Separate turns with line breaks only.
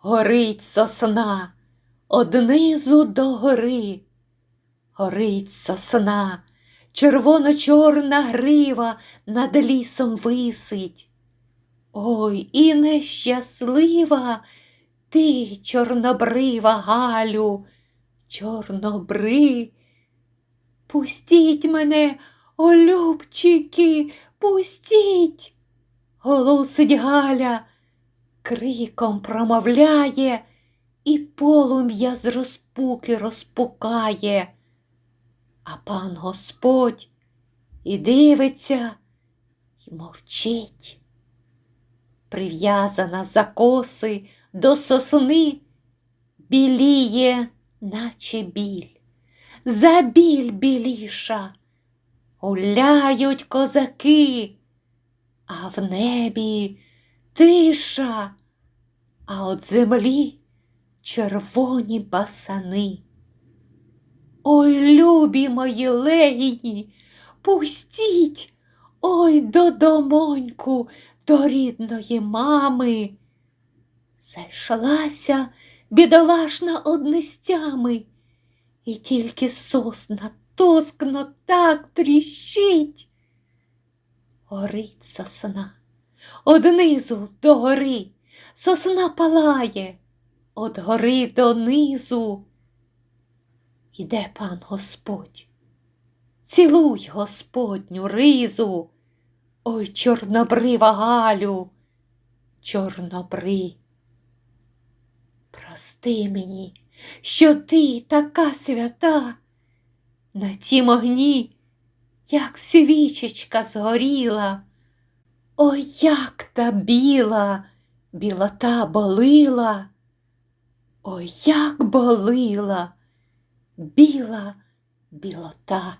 Горить сосна однизу до гори. Горить сосна, червоно-чорна грива над лісом висить. Ой, і нещаслива ти, чорнобрива Галю, чорнобри. Пустіть мене, о, любчики, пустіть. Голосить Галя, криком промовляє і полум'я з розпуки розпукає. А пан Господь і дивиться, і мовчить. Прив'язана за коси до сосни, біліє, наче біль, за біль біліша, гуляють козаки, а в небі тиша, а от землі червоні басани. Ой, любі мої легіні, пустіть, ой, додомоньку, до рідної мами. Зайшлася бідолашна однестями, і тільки сосна тоскно так тріщить. Горить сосна, однизу до гори, сосна палає, од гори до низу. Іде пан Господь, цілуй Господню ризу, ой, чорнобрива Галю, чорнобри. Прости мені, що ти така свята, на тім огні, як свічечка згоріла. Ой, як та біла, білота болила, ой, як болила біла білота.